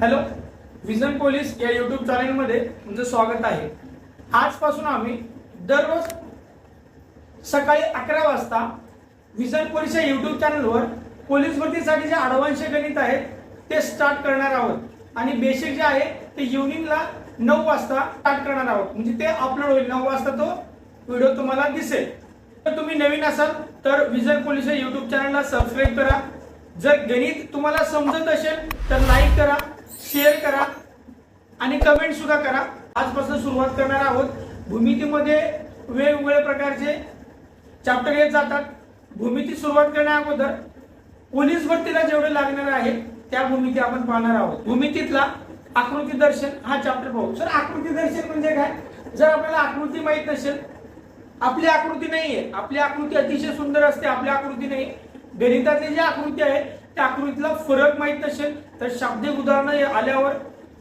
Hello vision police या YouTube चॅनलमध्ये तुमचं स्वागत आहे. आजपासून आम्ही दररोज सकाळी अकरा वाजता विजन पोलीस या युट्यूब चॅनलवर पोलीस भरतीसाठी जे ॲडव्हान्सचे गणित आहेत ते स्टार्ट करणार आहोत. आणि बेसिक जे आहे ते इव्हनिंगला नऊ वाजता स्टार्ट करणार आहोत. म्हणजे ते अपलोड होईल. नऊ वाजता तो व्हिडिओ तुम्हाला दिसेल. तर तुम्ही नवीन असाल तर विजन पोलीस या युट्यूब चॅनलला सबस्क्राईब करा. जर गणित तुम्हाला समजत असेल तर लाईक करा शेअर करा आणि कमेंट सुद्धा करा. आजपासून सुरुवात करणार आहोत. भूमितीमध्ये वेगवेगळ्या प्रकारचे चॅप्टर येत जातात. भूमिती सुरुवात करण्या अगोदर पोलीस भरतीला जेवढे लागणार आहे त्या भूमिती आपण पाहणार आहोत. भूमितीतला आकृती दर्शन हा चॅप्टर पाहू. सर आकृती दर्शन म्हणजे काय? जर आपल्याला आकृती माहीत नसेल आपली आकृती नाहीये. आपली आकृती अतिशय सुंदर असते आपली आकृती नाही गणितातली जी आकृती आहे त्या आकृतीला फरक माहीत नसेल तर शाब्दिक उदाहरण आल्यावर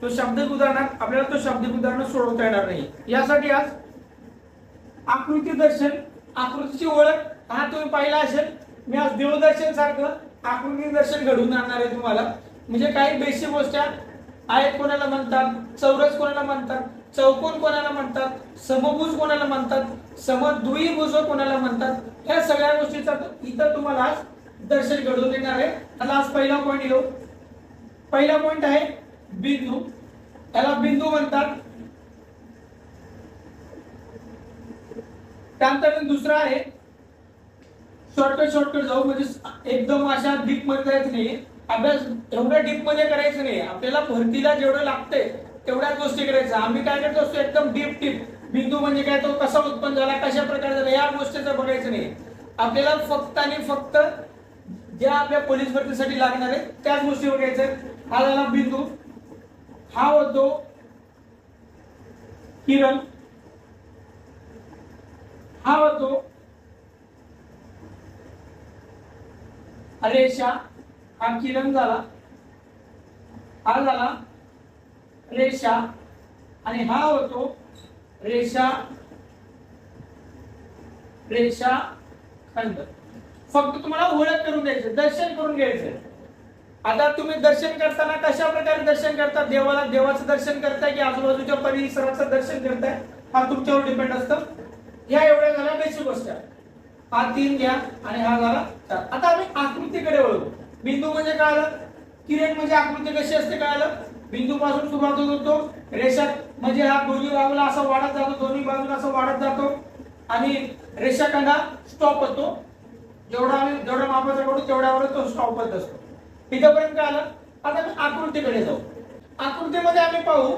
तो शाब्दिक उदाहरणात आपल्याला तो शाब्दिक उदाहरण सोडवता येणार नाही. यासाठी आज आकृती दर्शन आकृतीची ओळख हा तुम्ही पाहिला असेल. मी आज देवदर्शन सारखं आकृती दर्शन घडवून आणणार आहे तुम्हाला. म्हणजे काही बेसिक गोष्टी आयत कोणाला म्हणतात चौरस कोणाला म्हणतात चौकोन कोणाला म्हणतात समभुज कोणाला म्हणतात समद्विभुज कोणाला म्हणतात या सगळ्या गोष्टीचा इथं तुम्हाला आज दर्शन घडवून देणार आहे. त्याला आज पहिला पॉईंट येऊ पहिला पॉईंट आहे बिंदू. त्याला बिंदू म्हणतात. त्यानंतर दुसरा आहे शॉर्टकट शॉर्टकट जाऊ. म्हणजे एकदम अशा डीपमध्ये जायचं नाही अभ्यास एवढ्या डीपमध्ये करायचं नाही आपल्याला भरतीला जेवढं लागतंय तेवढ्याच गोष्टी करायचं आम्ही काय करतो असतो एकदम डीप डीप बिंदू म्हणजे काय? तो कसा उत्पन्न झाला? कशा प्रकारे झाला? या गोष्टीचं बघायचं नाही आपल्याला फक्त आणि फक्त ज्या आपल्या पोलीस भरतीसाठी लागणार आहे त्याच गोष्टी घ्यायचं हा झाला बिंदू. हा होतो किरण. हा होतो रेषा. हा किरण झाला. हा झाला रेषा. आणि हा होतो रेषा. रेषा खंड. फक्त तुम्हाला ओळख करून द्यायचं दर्शन करून घ्यायचं. आता तुम्ही दर्शन करताना कशा प्रकारे दर्शन करता? देवाला देवाचं दर्शन करताय की आजूबाजूच्या परिसराचं दर्शन करताय? हा तुमच्यावर डिपेंड असतं. ह्या एवढ्या झाल्या बेसिक गोष्ट. हा तीन घ्या आणि हा झाला चार. आता आम्ही आकृतीकडे वळू. बिंदू म्हणजे काय आलं? किरण म्हणजे आकृती कशी असते काय आलं? बिंदू पासून सुरुवात होतो रेषा म्हणजे हा दोन्ही बाजूला असा वाढत जातो दोन्ही बाजूला असं वाढत जातो. आणि रेषाखंडा स्टॉप होतो. जेवढा आम्ही जेवढा मापाचा करू तेवढ्यावर तो स्टॉप होत असतो इथंपर्यंत काय आलं? आता मी आकृतीकडे जाऊ. आकृतीमध्ये आम्ही पाहू.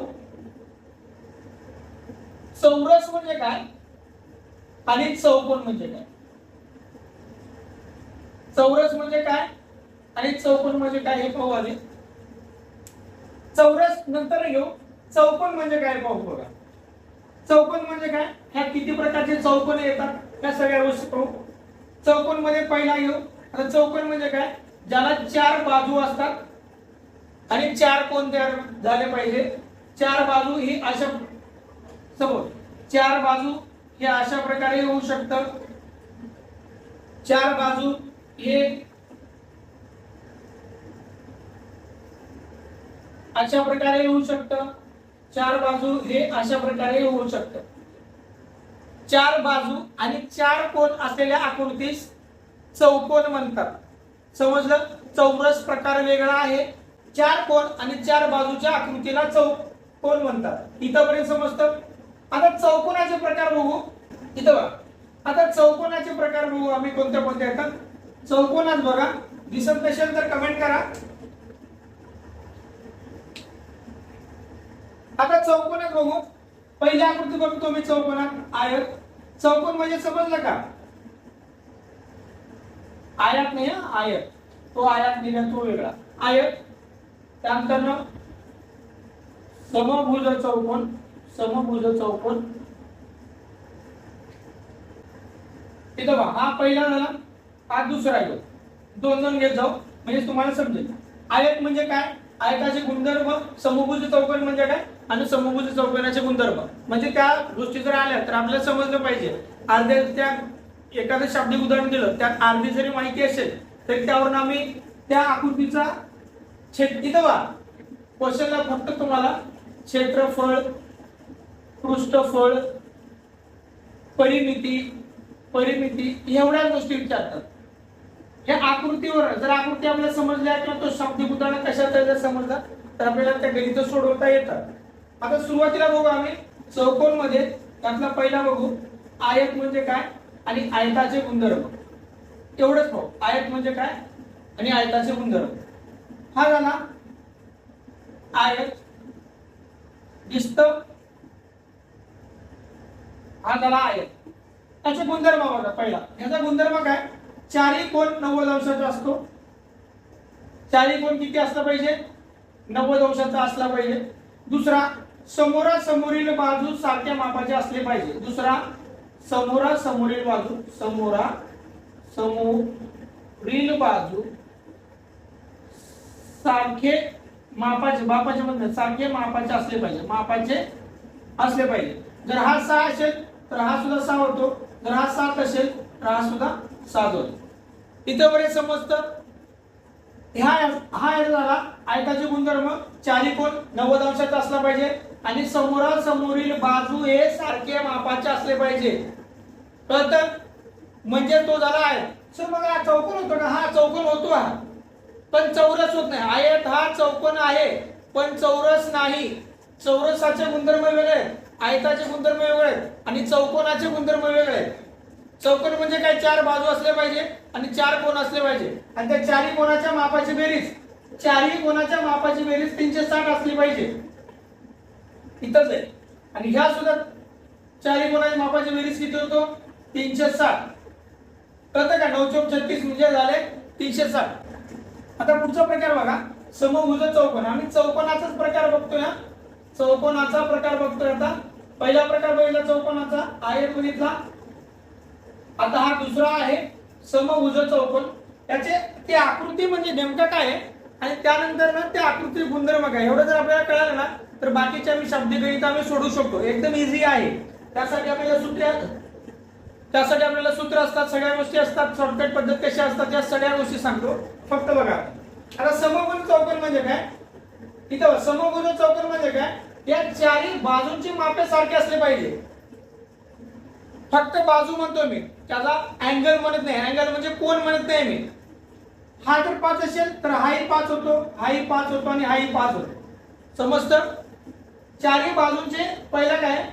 चौरस म्हणजे काय? आणि चौकोन म्हणजे काय? चौरस म्हणजे काय? आणि चौकोन म्हणजे काय हे पाहू आधी. चौरस नंतर घेऊ. चौकोन म्हणजे काय पाहू बघा. चौकोन म्हणजे काय? ह्या किती प्रकारचे चौकोन येतात? या सगळ्या गोष्टी पाहू. चौकोनमध्ये पहिला घेऊ आता चौकोन म्हणजे काय? ज्याला चार बाजू असतात आणि चार कोण तयार झाले पाहिजे? चार बाजू ही अशा समोर. चार बाजू हे अशा प्रकारे होऊ शकतं चार बाजू हे अशा प्रकारे होऊ शकतं. चार बाजू हे अशा प्रकारे होऊ शकतं. चार बाजू आणि चार कोण असलेल्या आकृतीस चौकोन म्हणतात. समजलं? चौरस प्रकार वेगळा आहे. चार कोण आणि चार बाजूच्या आकृतीला चौकोन म्हणतात. इथंपर्यंत समजतं? आता चौकोनाचे प्रकार बघू. इथं बघा. आता चौकोनाचे प्रकार बघू आम्ही कोणत्या कोणत्या येतात चौकोनात बघा. दिसत नसेल तर कमेंट करा. आता चौकोनात बघू. पहिली आकृती बघतो मी चौकोनात आयत. चौकोन म्हणजे समजलं का? आयात नाही हा? आयत. तो आयात दिला तो वेगळा. आयत. त्यानंतर समभुज चौकोन समभुज चौकोन. इथं बघा हा पहिला झाला हा दुसरा घेऊ दोन दोन घेत जाऊ. म्हणजे तुम्हाला समजेल. आयत म्हणजे काय? आयताचे गुणधर्म समभुज चौकोन म्हणजे काय? आणि समभुज चौकोनाचे गुणधर्म. म्हणजे त्या गोष्टी जर आल्या तर आपल्याला समजलं पाहिजे. अर्ध्या त्या एखादं शाब्दिक उदाहरण दिलं त्यात अर्धी जरी माहिती असेल तर त्यावरून आम्ही त्या आकृतीचा छेद इथं बघा. क्वेश्चनला फक्त तुम्हाला क्षेत्रफळ पृष्ठफळ परिमिती परिमिती एवढ्या गोष्टी विचारतात. हे आकृतीवर जर आकृती आपल्याला समजल्या किंवा तो शाब्दिक उदाहरण कशात तर जर समजला तर आपल्याला त्या गणित सोडवता येतात. आता सुरुवातीला बघू आम्ही. चौकोनमध्ये त्यातला पहिला बघू. आयत म्हणजे काय? आणि आयताचे गुणधर्म. एवढंच पाहू. आयत म्हणजे काय? आणि आयताचे गुणधर्म. हा झाला. आयत. दिसत. हा झाला आयत. त्याचे गुणधर्म बघा पहिला. याचा गुणधर्म काय? चारही कोण नव्वद अंशाचा असतो. चारही कोण किती असला पाहिजे? नव्वद अंशाचा असला पाहिजे. दुसरा समोरासमोरील बाजू सारख्या मापाचे असले पाहिजे. दुसरा समोरासमोरील बाजू समोरा समोरील बाजू सारखे मापाचे मापाचे म्हणतात सारखे मापाचे असले पाहिजे. मापाचे असले पाहिजे. जर हा सहा असेल तर हा सुद्धा सहा होतो. जर हा सात असेल तर हा सुद्धा सात होतो. इथं बरे समजतं? ह्या हा झाला आयताचे गुणधर्म. चारी कोण नव्वद अंशाचा असला पाहिजे. आणि समोरासमोरील बाजू हे सारखे मापाचे असले पाहिजे. तर म्हणजे तो झाला आहे. सर मग हा चौकोन होतो ना हा चौकोन होतो हा. पण चौरस होत नाही. आयत हा चौकोन आहे पण चौरस नाही. चौरसाचे गुणधर्म वेगळे आहेत, आयताचे गुणधर्म वेगळे आहेत आणि चौकोनाचे गुणधर्म वेगळे आहेत. चौकोन म्हणजे काय? चार बाजू असले पाहिजे आणि चार कोण असले पाहिजे. आणि त्या चारही कोणाच्या मापाची बेरीज चारही कोणाच्या मापाची बेरीज तीनशे साठ असली पाहिजे. इथंच आहे. आणि ह्या सुद्धा चारही कोणाच्या मापाची बेरीज किती होतो? तीनशे साठ. कळतं का? नऊ चौक छत्तीस म्हणजे झाले तीनशे साठ. आता पुढचा प्रकार बघा. समभुज म्हणजे चौकोन. आम्ही चौकोनाचाच प्रकार बघतोय हा. चौकोनाचा प्रकार बघतोय आता. पहिला प्रकार बघितला चौकोनाचा आयर बघितला. आता हा दुसरा आहे समभुज म्हणजे चौकोन. याचे ती आकृती म्हणजे नेमकं काय आहे? आणि त्यानंतर ना त्या आकृती गुणधर्म काय? एवढं जर आपल्याला कळालं ना तर बाकीच्या आम्ही शब्दी गणित आम्ही सोडू शकतो. एकदम इझी आहे. त्यासाठी आपल्याला सूत्र त्यासाठी आपल्याला सूत्र असतात सगळ्या गोष्टी असतात शॉर्टकट पद्धत कशा असतात या सगळ्या गोष्टी सांगतो. फक्त बघा. आता समगुण चौकन म्हणजे काय? इथं समगुण चौकन म्हणजे काय? या चारही बाजूंची मापे सारखे असले पाहिजे. फक्त बाजू म्हणतो मी. त्याला अँगल म्हणत नाही. अँगल म्हणजे कोण म्हणत नाही मी. हा जर पाच असेल तर हाही पाच होतो हाही पाच होतो आणि हाही पाच होतो. समजतं चारही बाजूंचे पहिला काय?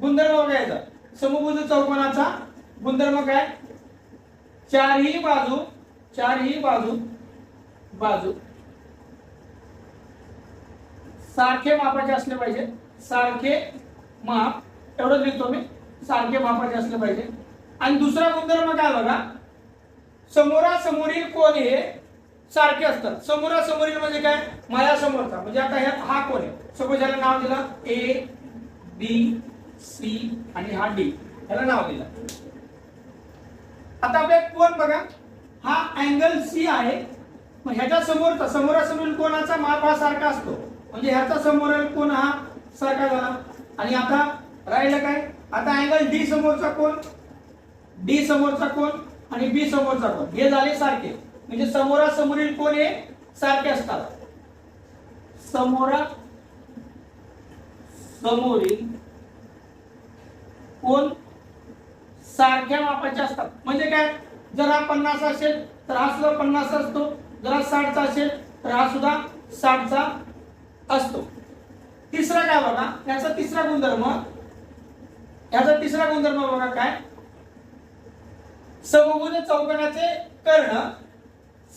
गुणधर्म बघायचा. समभुज चौकोनाचा गुणधर्म काय? चारही बाजू चारही बाजू बाजू. सारखे मापाचे असले पाहिजे. सारखे माप एवढंच लिहितो मी. सारखे मापाचे असले पाहिजे. आणि दुसरा गुणधर्म काय बघा? समोरासमोरील कोण हे सारखे असतात. समोरासमोरील म्हणजे काय? माझ्या समोरचा म्हणजे आता ह्या हा कोण आहे? सपोज याला नाव दिलं ए बी सी आणि हा डी याला नाव दिलं. आता आपल्या कोण बघा? हा अँगल सी आहे. मग ह्याच्या समोरचा समोरासमोरील कोणाचा माप हा सारखा असतो? म्हणजे ह्याचा समोरील कोण हा सारखा झाला? आणि आता राहिलं काय? आता अँगल डी समोरचा कोण? डी समोरचा कोण? आणि बी समोरचा कोण? हे झाले सारखे. म्हणजे समोरासमोरील कोण हे? सारखे असतात. समोरा समोरील कोण? सारख्या मापाचे असतात. म्हणजे काय? जर हा पन्नास असेल तर हा सुद्धा पन्नास असतो. जर हा साठचा असेल तर हा सुद्धा साठचा असतो. तिसरा काय बघा? याचा तिसरा गुणधर्म याचा तिसरा गुणधर्म बघा काय? समभुज चौकोनाचे कर्ण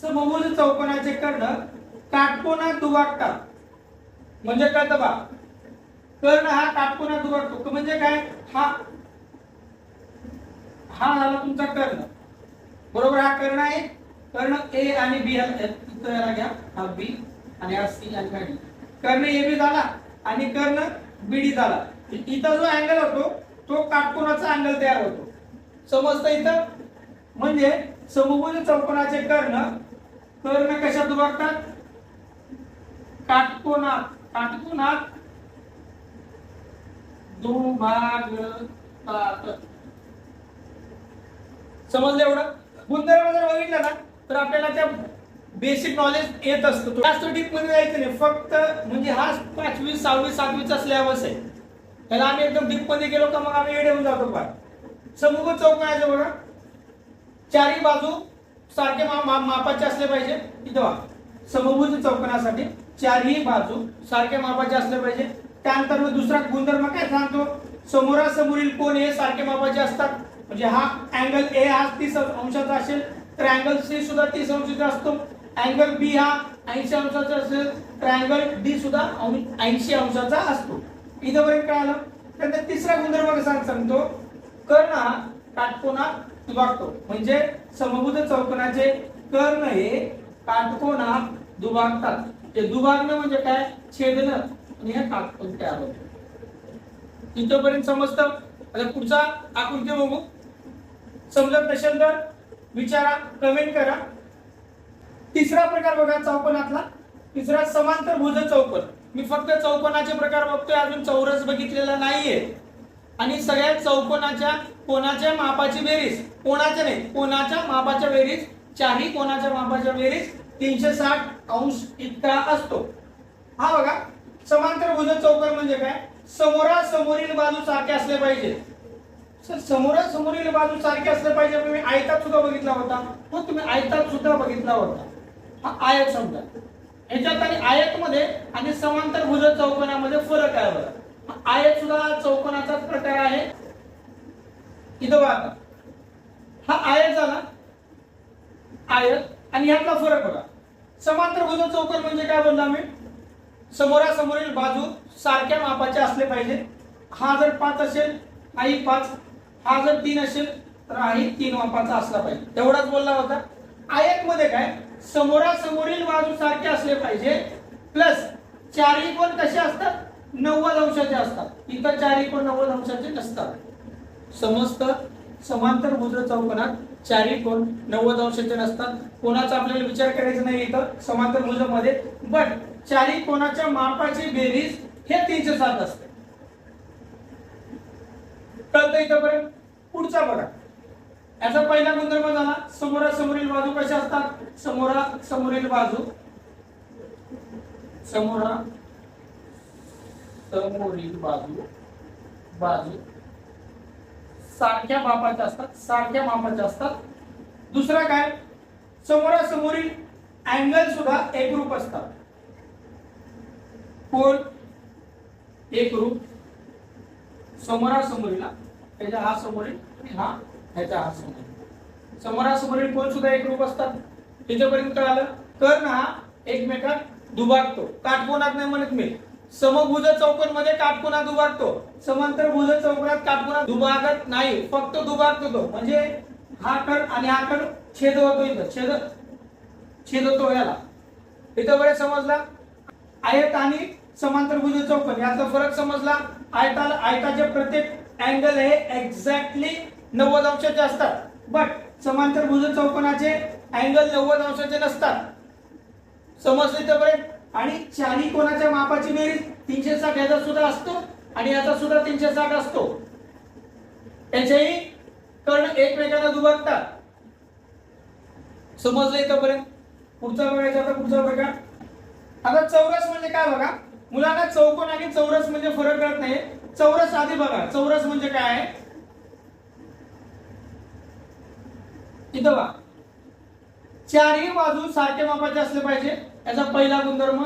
समभुज चौकोनाचे कर्ण काटकोना दुभागतात म्हणजे काय दबा कर्ण हा काटकोना दुभागतो म्हणजे काय? हा. हा झाला तुमचा कर्ण. बरोबर हा कर्ण आहे. कर्ण ए आणि बी इथं घ्या. हा बी आणि हा सी आणि काय कर्ण ए बी झाला आणि कर्ण बी डी झाला. इथं जो अँगल होतो तो काटकोनाचा अँगल तयार होतो. समजतं इथं? म्हणजे समभुज चौकोनाचे कर्ण कर्ण कशात उभारतात काटकोनात. काटकोनात दुभागतात. समजलं एवढं? गुणधर्म जर बघितलं ना तर आपल्याला त्या बेसिक नॉलेज येत असतं. जास्त डीपमध्ये जायचं नाही. फक्त म्हणजे हा पाचवी सहावी सातवीचा स्लॅबच आहे. त्याला आम्ही एकदम डीपमध्ये गेलो का मग आम्ही येऊन जातो पाय समूह चौकण्याचं बघा चारही बाजू सारखे मा- मा- मापाचे असले पाहिजे. इथं बघा. समभुज चौकोनासाठी चारही बाजू सारखे मापाचे असले पाहिजे. त्यानंतर मग दुसरा गुणधर्म काय सांगतो? समोरासमोरील कोण हे सारखे मापाचे असतात. म्हणजे हा अँगल ए हा तीस अंशाचा असेल तर अँगल सी सुद्धा तीस अंशाचा असतो. अँगल बी हा ऐंशी अंशाचा असेल तर अँगल डी सुद्धा ऐंशी अंशाचा असतो. इथंपर्यंत काय आलं त्यानंतर तिसरा गुणधर्म कसा सांगतो. कर्ण हा काटकोनात दुभागतो म्हणजे समभुज चौकोनाचे कर्ण हे काटकोना दुभागतात ते दुभागणं म्हणजे काय? छेदन आणि हे काटकोन तयार होतो. इथपर्यंत समजतं? आता पुढचा आकृती बघू. समजत नसेल तर विचारा कमेंट करा. तिसरा प्रकार बघा चौकोनातला. तिसरा समांतर भुज चौकोन. मी फक्त चौकोनाचे प्रकार बघतोय अजून चौरस बघितलेला नाहीये. आणि सगळ्या चौकोनाच्या कोणाच्या मापाची बेरीज? कोणाच्या नाही कोणाच्या मापाच्या बेरीज? चारही कोणाच्या मापाच्या बेरीज? तीनशे साठ अंश इतका असतो. हा बघा समांतर भुज चौकोन म्हणजे काय? समोरासमोरील बाजू सारखे असले पाहिजे. सर समोरासमोरील बाजू सारखे असले पाहिजे तुम्ही आयतात सुद्धा बघितला होता. हो तुम्ही आयतात सुद्धा बघितला होता. हा आयत समजा याच्यात आणि आयत मध्ये आणि समांतर भुज चौकोनामध्ये फरक आहे बघा. आयत सुद्धा चौकोनाचाच प्रकार आहे. इथं बघा आता. हा आयत झाला. आयत. आणि यातला फरक बघा. समांतर भुज चौकोन म्हणजे काय बोललो आम्ही? समोरासमोरील बाजू सारख्या मापाचे असले पाहिजे. हा जर पाच असेल आई पाच. हा जर तीन असेल तर आई तीन मापाचा असला पाहिजे. एवढाच बोलला होता. आयत मध्ये काय? समोरासमोरील बाजू सारखे असले पाहिजे. प्लस चारही कोण कसे असतात? नव्वद अंशाचे असतात. इथं चारही कोण नव्वद अंशाचे नसतात. समस्त समांतर मुद्र चौकोनात चारही कोण नव्वद अंशाचे नसतात. कोणाचा आपल्याला विचार करायचा नाही इथं समांतर मुद्रामध्ये. बट चारही कोणाच्या मापाची बेरीज हे तीनशे सात असते. कळतं इथंपर्यंत? पुढचा बघा. याचा पहिला गुणधर्म झाला समोरासमोरील बाजू कशा असतात? समोरा समोरील बाजू. समोरा समोरील बाजू. बाजू. सारख्या मापाच्या असतात सारख्या मापाच्या असतात. दुसरा काय? समोरासमोरील अँगल सुद्धा एकरूप असतात. कोण? एकरूप. समोरासमोरीला त्याच्या हा समोरील आणि हा ह्याच्या हा समोरील समोरासमोरील कोण सुद्धा एकरूप असतात? त्याच्यापर्यंत कळालं? कर्ण हा एकमेकात दुभागतो. काटकोनात नाही म्हणत मी. समभुज चौकोनमध्ये काटकोनात दुभागतो. समांतर भुज चौकोनात काटकोनात दुभागत नाही फक्त दुभागतो तो. म्हणजे हा कड आणि हा कड छेद होतो इथं. छेद छेद होतो याला. इथं बरे समजला? आयत आणि समांतर भुज चौकोन. याचा फरक समजला? आयताला आयताचे प्रत्येक अँगल हे एक्झॅक्टली नव्वद अंशाचे असतात. बट समांतर भुज चौकोनाचे अँगल नव्वद अंशाचे नसतात. समजले इथपर्यंत आणि चारी कोणाच्या मापाची बेरीज? तीनशे साठ याचा सुद्धा असतो आणि याचा सुद्धा तीनशे साठ असतो. त्याच्याही कर्ण एकमेकांना दुभागतात का इथपर्यंत? पुढचा बघायचा आता पुढचा बघा आता चौरस म्हणजे काय बघा? मुलांना चौकोन आणि चौरस म्हणजे फरक करत नाही चौरस आधी बघा. चौरस म्हणजे काय आहे? इथं बघा. चारही बाजू सारख्या मापाचे असले पाहिजे. याचा पहिला गुणधर्म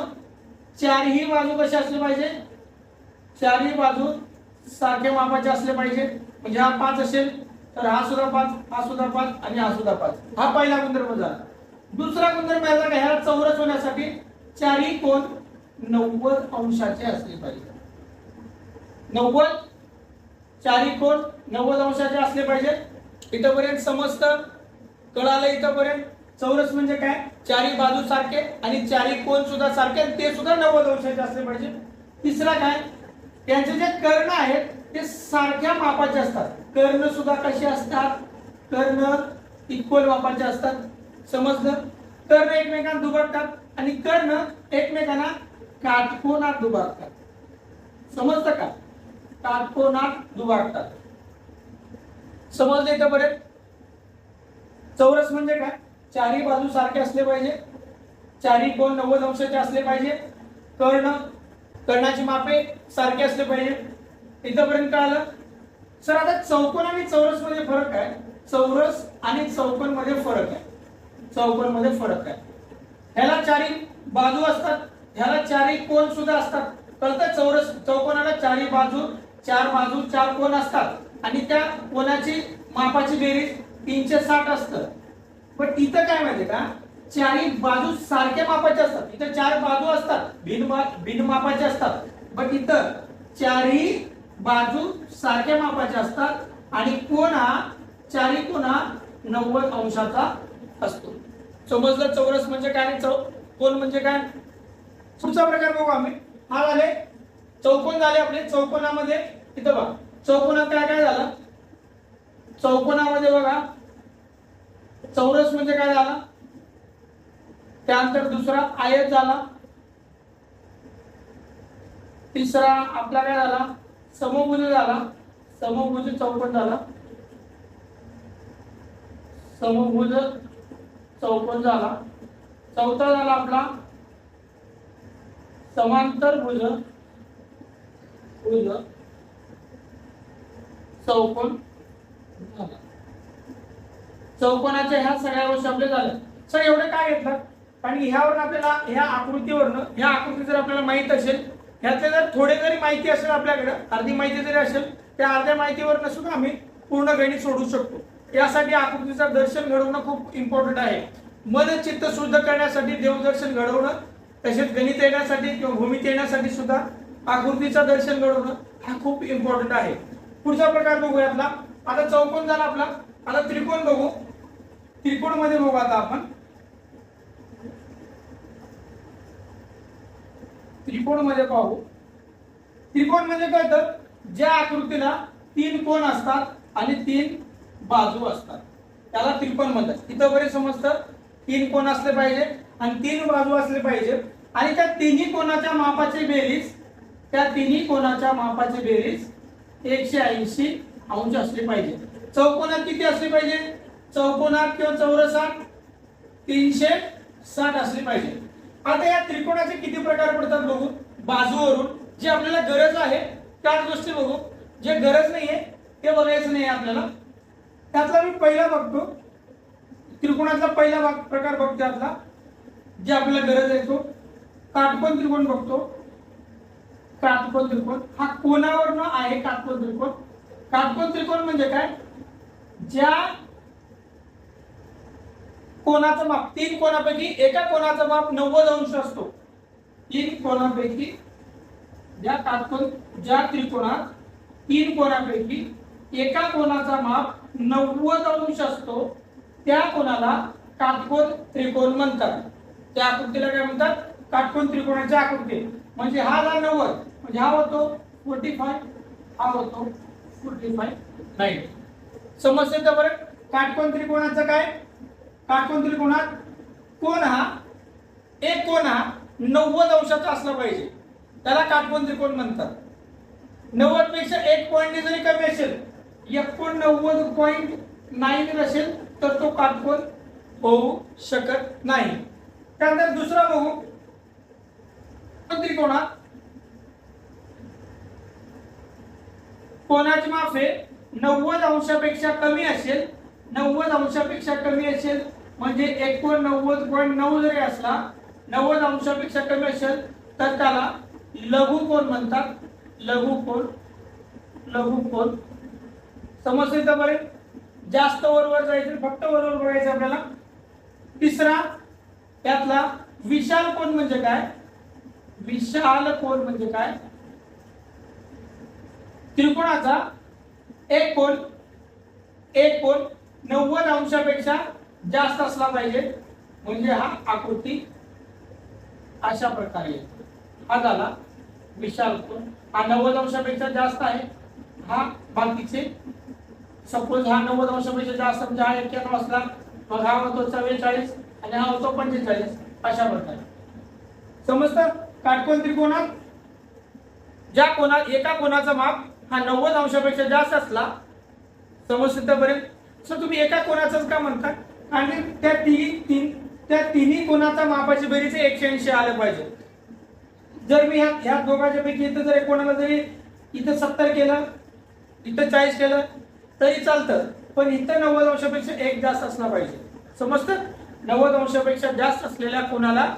चारही बाजू कसे असले पाहिजे? चारही बाजू सारख्या मापाचे असले पाहिजे. म्हणजे हा पाच असेल तर हा सुद्धा पाच हा सुद्धा पाच आणि हा सुद्धा पाच. हा पहिला गुणधर्म झाला. दुसरा गुणधर्म याचा ह्या ह्याला चौरस होण्यासाठी चारही कोण नव्वद अंशाचे असले पाहिजे. नव्वद चारही कोण नव्वद अंशाचे असले पाहिजे. इथपर्यंत समजतं कळालं इथपर्यंत. चौरस म्हणजे काय? चारी बाजू सारखे आणि चारी कोण सुद्धा सारखे ते सुद्धा नव्वद अंशाचे असले पाहिजे तिसरा काय? त्यांचे जे कर्ण आहेत ते सारख्या मापाचे असतात. कर्ण सुद्धा कसे असतात? कर्ण इक्वल मापाचे असतात. समजलं? कर्ण एकमेकांना दुबडतात आणि कर्ण एकमेकांना काटकोनात दुभागतात समजतं का? काटकोनात दुभागतात समजलं इथं बरे चौरस म्हणजे काय? चारही बाजू सारखे असले पाहिजे. चारही कोण नव्वद अंशाचे असले पाहिजे. कर्ण कर्णाची मापे सारखे असले पाहिजे. इथंपर्यंत आलं सर आता चौकोन आणि चौरसमध्ये फरक आहे चौरस आणि चौकोनमध्ये फरक आहे चौकोनमध्ये फरक आहे ह्याला चारी बाजू असतात. ह्याला चारी कोण सुद्धा असतात. कळतं? चौरस चौकोनाला चारी बाजू चार बाजू चार कोण असतात. आणि त्या कोणाची मापाची बेरीज तीनशे साठ असतं. पण तिथं काय माहितीये का? चारी बाजू सारख्या मापाच्या असतात. इथं चार बाजू असतात. भिन्न भिन्न मापाचे असतात. पण इथं चारी बाजू सारख्या मापाच्या असतात आणि कोण हा? चारी कोण हा नव्वद अंशाचा असतो. समजलं? चौरस म्हणजे काय चौ कोण म्हणजे काय? पुढचा प्रकार बघू आम्ही. हा झाले चौकोन झाले आपले. चौकोनामध्ये इथं बघा. चौकोनात काय काय झालं? चौकोनामध्ये बघा. चौरस म्हणजे काय झाला? त्यानंतर दुसरा आयत झाला. तिसरा आपला काय झाला? समभुज झाला. समभुज चौकट झाला. समभुज चौकोन झाला. चौथा झाला आपला समांतर भुज. भुज. चौकोन चौकोनाच्या ह्या सगळ्या गोष्टी आपल्या झाल्या. सर एवढं काय घेतलं? कारण ह्यावरून आपल्याला ह्या आकृतीवरनं ह्या आकृती जर आपल्याला माहीत असेल ह्यातले जर थोडे जरी माहिती असेल आपल्याकडे अर्धी माहिती जरी असेल त्या अर्ध्या माहितीवरनं सुद्धा आम्ही पूर्ण गणित सोडू शकतो. यासाठी आकृतीचं दर्शन घडवणं खूप इम्पॉर्टंट आहे. मन चित्त शुद्ध करण्यासाठी देवदर्शन घडवणं तसेच गणित येण्यासाठी किंवा भूमित येण्यासाठी सुद्धा आकृतीचं दर्शन घडवणं हा खूप इम्पॉर्टंट आहे. पुढचा प्रकार बघूया आपला. आता चौकोन झाला आपला. आता त्रिकोण बघू. त्रिकोणमध्ये बघू आता आपण. त्रिकोणमध्ये पाहू. त्रिकोण म्हणजे काय तर ज्या आकृतीला तीन कोण असतात आणि तीन बाजू असतात. त्याला त्रिकोण म्हणतात. इथं बरे समजतं? तीन कोण असले पाहिजे आणि तीन बाजू असले पाहिजे. आणि त्या तिन्ही कोणाच्या मापाची बेरीज त्या तिन्ही कोणाच्या मापाची बेरीज एकशे ऐंशी अंश असली पाहिजे. चौकोनात किती असली पाहिजे? चौकोनात किंवा चौरसात तीनशे साठ असली पाहिजे. आता या त्रिकोणाचे किती प्रकार पडतात बघू. बाजूवरून जे आपल्याला गरज आहे त्याच गोष्टी बघू. जे गरज नाहीये ते बघायचं नाही आपल्याला. त्यातला मी पहिला बघतो. त्रिकोणातला पहिला भाग प्रकार बघतो आपला. जे आपल्याला गरज आहे तो. काटकोन त्रिकोण बघतो. काटकोन त्रिकोण. हा कोणावरनं आहे काटकोन त्रिकोण? काटकोन त्रिकोण म्हणजे काय? ज्या कोणाचं माप? तीन कोणापैकी एका कोणाचा माप नव्वद अंश असतो. तीन कोणापैकी ज्या काटकोन ज्या त्रिकोणात तीन कोणापैकी एका कोणाचा माप नव्वद अंश असतो त्या कोणाला काटकोन त्रिकोण म्हणतात. त्या आकृतीला काय म्हणतात? काटकोन त्रिकोणाची आकृती. म्हणजे हा झाला नव्वद. म्हणजे हा होतो फोर्टी फाय हा होतो फोर्टी फाय नाईन समजते तर बरं? काटकोन त्रिकोणाचं काय? काटकोन त्रिकोणात कोण हा? एक कोण हा? नव्वद अंशाचा असला पाहिजे. त्याला काटकोन त्रिकोण म्हणतात. नव्वदपेक्षा एक पॉईंट जरी कमी असेल एकोणनव्वद पॉईंट नाईन असेल तर तो काटकोन होऊ शकत नाही. त्यानंतर दुसरा बघू. त्रिकोणात कोणाची माफे नव्वद अंशापेक्षा कमी असेल नव्वद अंशापेक्षा कमी असेल म्हणजे एकोणनव्वद पॉईंट नऊ जरी असला नव्वद अंशापेक्षा कमी असेल तर त्याला लघु कोण म्हणतात. लघु कोण लघु कोण समजते तर बरे? जास्त वरवर जायचं फक्त वरवर बघायचं आपल्याला. तिसरा त्यातला विशाल कोण म्हणजे काय? विशाल कोण म्हणजे काय? त्रिकोणाचा एक कोण एक कोण नव्वद अंशापेक्षा जास्त असला पाहिजे. म्हणजे हा आकृती अशा प्रकारे येतो. हा झाला विशाल कोण हा नव्वद अंशापेक्षा जास्त आहे. हा बाकीचे सपोज हा नव्वद अंशापेक्षा जास्त म्हणजे हा एक्क्याण्णव असला मग हा होतो चव्वेचाळीस आणि हा होतो पंचेचाळीस अशा प्रकारे. समजतं? काटकोन त्रिकोणात? ज्या कोणात एका कोणाचा माप हा नव्वद अंशापेक्षा जास्त असला समजतं बरे? सर तुम्ही एका कोणाचाच का म्हणता? आणि त्या तिघी तीन त्या तिन्ही कोणाचा मापाची बेरीज एकशे ऐंशी आलं पाहिजे. जर मी ह्या ह्या दोघांच्या पैकी इथं जर कोणाला जरी इथं सत्तर केलं इथं चाळीस केलं तरी चालतं. पण इथं नव्वद अंशापेक्षा एक जास्त असला पाहिजे. समजतं? नव्वद अंशापेक्षा जास्त असलेल्या कोणाला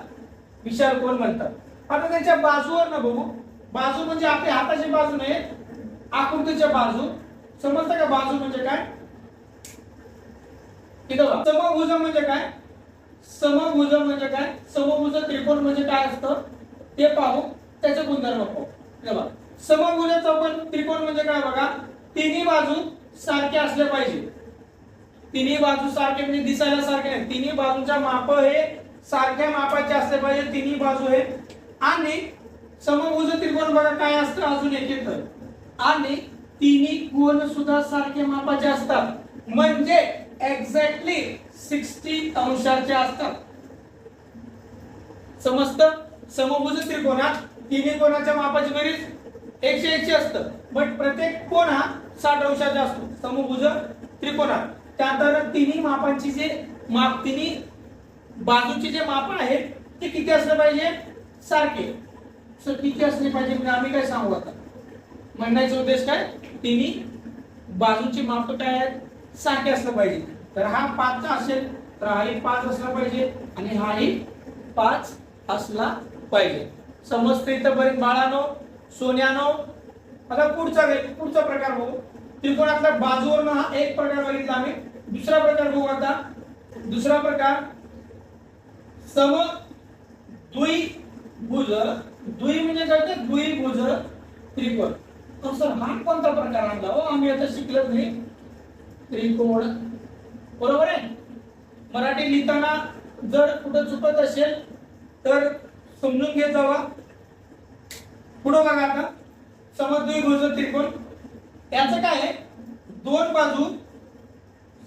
विशाल कोण म्हणतात? आता त्याच्या बाजूवर ना बघू. बाजू म्हणजे आपल्या हाताची बाजू नाही आकृतीच्या बाजू. समजतं का बाजू म्हणजे काय? इथं समभुज म्हणजे काय? समभुज म्हणजे काय? समभुज त्रिकोण म्हणजे काय असतं? ते पाहू. त्याचे गुणधर्म पाहू. बघा. समभुज चौकोन त्रिकोण म्हणजे काय बघा? तिन्ही बाजू सारखे असले पाहिजे. तिन्ही बाजू सारखे म्हणजे दिसायला सारखे नाही. तिन्ही बाजूच्या माप हे सारख्या मापाचे असले पाहिजे. तिन्ही बाजू हे. आणि समभुज त्रिकोण बघा काय असतं? अजून एक आणि तिन्ही कोण सुद्धा सारखे मापाचे असतात. म्हणजे एक्झॅक्टली सिक्स्टी अंशाचे असतात. समजतं समभुज त्रिकोणात तिन्ही कोणाच्या मापाची बेरीज? एकशे एकशे असतं. बट प्रत्येक कोण हा साठ अंशाचा असतो. समभुज त्रिकोणात त्यानंतर तिन्ही मापांची जे माप तिन्ही बाजूचे जे माप आहेत ते किती असलं पाहिजे? सारखे. सर किती असले पाहिजे? म्हणजे आम्ही काय सांगू आता? म्हणण्याचा उद्देश काय? तिन्ही बाजूची माप काय आहेत? साठी असलं पाहिजे. तर हा पाचचा असेल तर हाही पाच असला पाहिजे आणि हाही पाच असला पाहिजे. समजते इथंपर्यंत बाळानो सोन्यानो. आता पुढचा पुढचा प्रकार बघू. त्रिकोणातल्या बाजूवरनं हा एक प्रकार बघितला आम्ही. दुसरा प्रकार बघू आता. दुसरा प्रकार सम द्विभुज द्वि म्हणजे काय ते द्विभुज त्रिकोण. तर सर हा कोणता प्रकार आणला हो? आम्ही आता शिकलोच नाही. त्रिकोण. बरोबर आहे? मराठी लिहिताना जर कुठं चुकत असेल तर समजून घेत जावा. पुढं बघा आता. समद्विभुज त्रिकोण. याचं काय आहे? दोन बाजू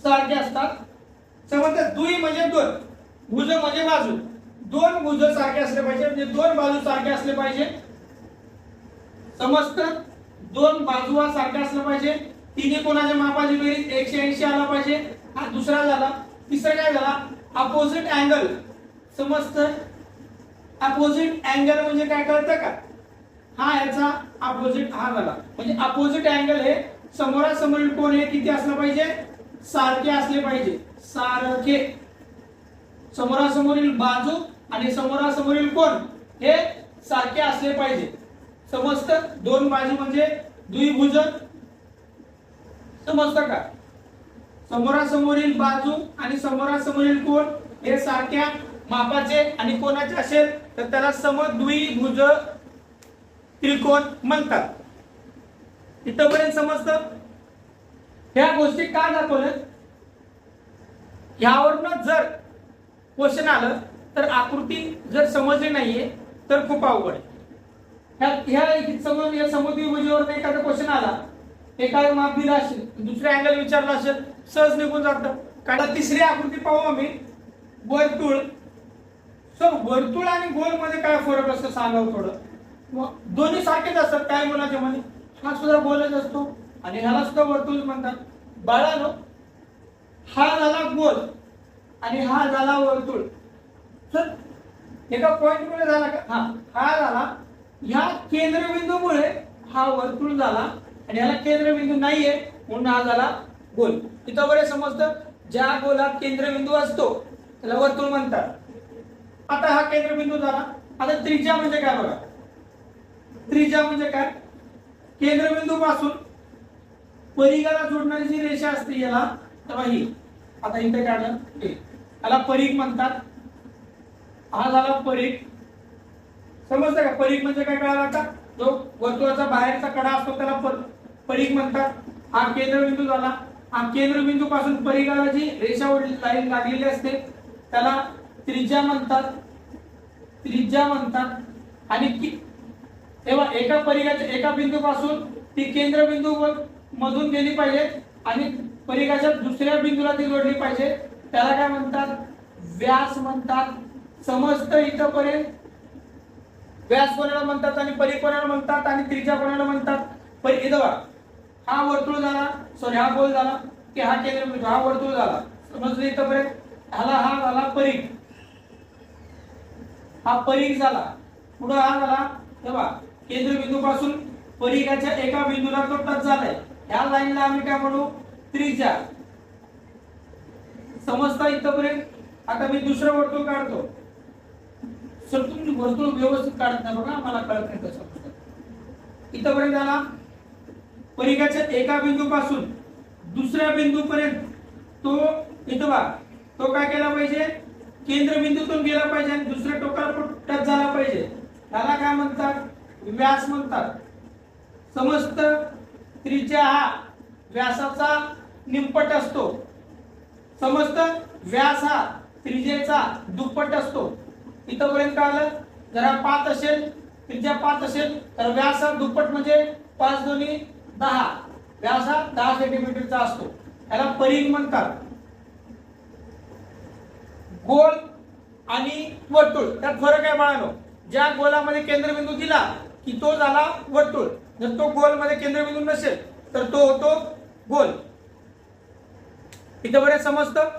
सारखे असतात. समज दुई म्हणजे दोन. भुज म्हणजे बाजू. दोन भुज सारखे असले पाहिजे म्हणजे दोन बाजू सारखे असले पाहिजे. समजत दोन बाजू सारख्या असल्या पाहिजे. तिने कोणाच्या मापाची बेरीज एकशे ऐंशी आला पाहिजे? हा दुसरा झाला. तिसरा काय झाला? अपोजिट अँगल समजत अपोजिट अँगल म्हणजे काय कळतं का? हा याचा अपोजिट हा झाला. म्हणजे अपोजिट अँगल हे समोरासमोरील कोण हे किती असलं पाहिजे? सारखे असले पाहिजे. सारखे. समोरासमोरील बाजू आणि समोरासमोरील कोण हे सारखे असले पाहिजे. समजतं दोन बाजू म्हणजे द्विभुजन समजतं का? समोरासमोरील बाजू आणि समोरासमोरील कोण? हे सारख्या मापाचे आणि कोणाचे असेल तर त्याला समद्विभुज त्रिकोण म्हणतात. इथपर्यंत समजतं? ह्या गोष्टी का दाखवल्या ह्यावरनं जर क्वेश्चन आलं तर आकृती जर समजली नाहीये तर खूप अवघड आहे. ह्या ह्या समज या समद्विभुजीवर एखादा क्वेश्चन आला एखादं माप दिलं असेल दुसऱ्या अँगल विचारला असेल सहज निघून जातं. कारण तिसरी आकृती पाहू आम्ही. वर्तुळ. सर वर्तुळ आणि गोलमध्ये काय फरक असतो सांगावं थोडं. मग दोन्ही सारखेच असतात काय मुलाच्या मध्ये म्हणजे? हा सुद्धा गोलच असतो आणि ह्याला सुद्धा वर्तुळ म्हणतात. बाळानो हा झाला गोल आणि हा झाला वर्तुळ. सर एका पॉइंट मुळे झाला का? हा हा झाला. ह्या केंद्रबिंदूमुळे हा वर्तुळ झाला. आणि याला केंद्रबिंदू नाहीये म्हणून हा झाला गोल. इथं बरे समजतं ज्या गोलात केंद्रबिंदू असतो त्याला वर्तुळ म्हणतात. आता हा केंद्रबिंदू झाला. आता त्रिज्या म्हणजे काय बघा? त्रिज्या म्हणजे काय? केंद्रबिंदू पासून परिघाला जोडणारी जी रेषा असते याला तेव्हा ही आता इथे काढलं. याला परीघ म्हणतात. हा झाला परीघ. समजतं का? परीघ म्हणजे काय कळाला का जो वर्तुळाचा बाहेरचा कडा असतो त्याला पर- परीघ म्हणतात. हा केंद्रबिंदू झाला. हा केंद्रबिंदू पासून परिघाला जी रेषावर लाईन लागलेली असते त्याला त्रिज्या म्हणतात. त्रिज्या म्हणतात. आणि तेव्हा एका परिघाच्या एका बिंदू पासून ती केंद्रबिंदू मधून गेली पाहिजे आणि परिघाच्या दुसऱ्या बिंदूला ती जोडली पाहिजे. त्याला काय म्हणतात? व्यास म्हणतात. समस्त इथंपर्यंत व्यास कोणाला म्हणतात आणि परी कोणाला म्हणतात आणि त्रिज्या कोणाला म्हणतात? परी इथं हा वर्तुळ झाला. सॉरी हा गोल झाला. की हा केंद्रबिंदू हा वर्तुळ झाला. समजलं इथंपर्यंत? ह्याला हा झाला परीघ. हा परीख झाला. पुढं हा झाला तेव्हा केंद्रबिंदू पासून परीघाच्या एका बिंदूला तो टच झालाय. ह्या लाईनला आम्ही काय म्हणू? त्रिज्या. समजता इथपर्यंत? आता मी दुसरं वर्तुळ काढतो. सर तुम्ही वर्तुळ व्यवस्थित काढत नाही बघा मला कळत नाही कसं इथपर्यंत आला. परिघाच्या एका बिंदू पासून दुसऱ्या बिंदू पर्यंत तो इथं तो काय केला पाहिजे? केंद्रबिंदूतून गेला पाहिजे आणि दुसऱ्या टोकाला टच झाला पाहिजे. त्याला काय म्हणतात? व्यास म्हणतात. समस्त त्रिज्या हा व्यासाचा निमपट असतो. समस्त व्यास हा त्रिजेचा दुप्पट असतो. इथंपर्यंत काय आलं जरा पाच असेल त्रिज्या पाच असेल तर व्यास हा दुप्पट म्हणजे पाच दोन्ही दहा. व्यास हा दहा सेंटीमीटरचा असतो. याला परिघ म्हणतात. गोल आणि वर्तुळ. त्यात फरक आहे बाळानो. ज्या गोलामध्ये केंद्रबिंदू दिला की तो झाला वर्तुळ. जर तो गोलमध्ये केंद्रबिंदू नसेल तर तो होतो गोल. इथं बरेच समजतं?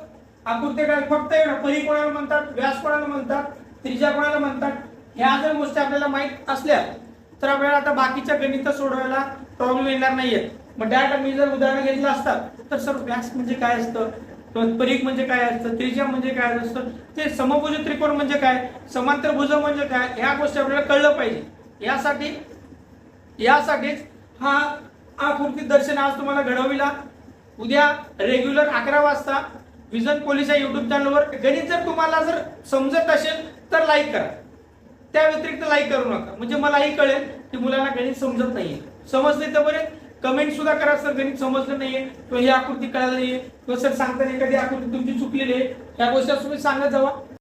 आकृती काय फक्त एवढं. परी कोणाला म्हणतात? व्यास कोणाला म्हणतात? त्रिज्या कोणाला म्हणतात? ह्या जर गोष्टी आपल्याला माहीत असल्या तर आपल्याला आता बाकीच्या गणित सोडवायला प्रॉब्लेम येणार नाहीये. मग डायरेक्ट मी जर उदाहरण घेतलं असतात तर सर व्यास म्हणजे काय असतं? परीख म्हणजे काय असतं? त्रिज्या म्हणजे काय असतं? ते समभुज त्रिकोण म्हणजे काय? समांतर भुज म्हणजे काय? ह्या गोष्टी आपल्याला कळलं पाहिजे. यासाठी यासाठीच हा आकृती दर्शन आज तुम्हाला घडविला. उद्या रेग्युलर अकरा वाजता विजन पोलीस या युट्यूब चॅनलवर गणित जर तुम्हाला जर समजत असेल तर लाईक करा. त्या व्यतिरिक्त लाईक करू नका. म्हणजे मलाही कळेल की मुलांना गणित समजत नाहीये. समजले तर बरे. कमेंट सुद्धा करा सर गणित समजलं नाहीये. किंवा ही आकृती कळाली नाहीये. किंवा सर सांगताना एखादी आकृती तुमची चुकलेली आहे. या गोष्टी तुम्ही सांगत जावा.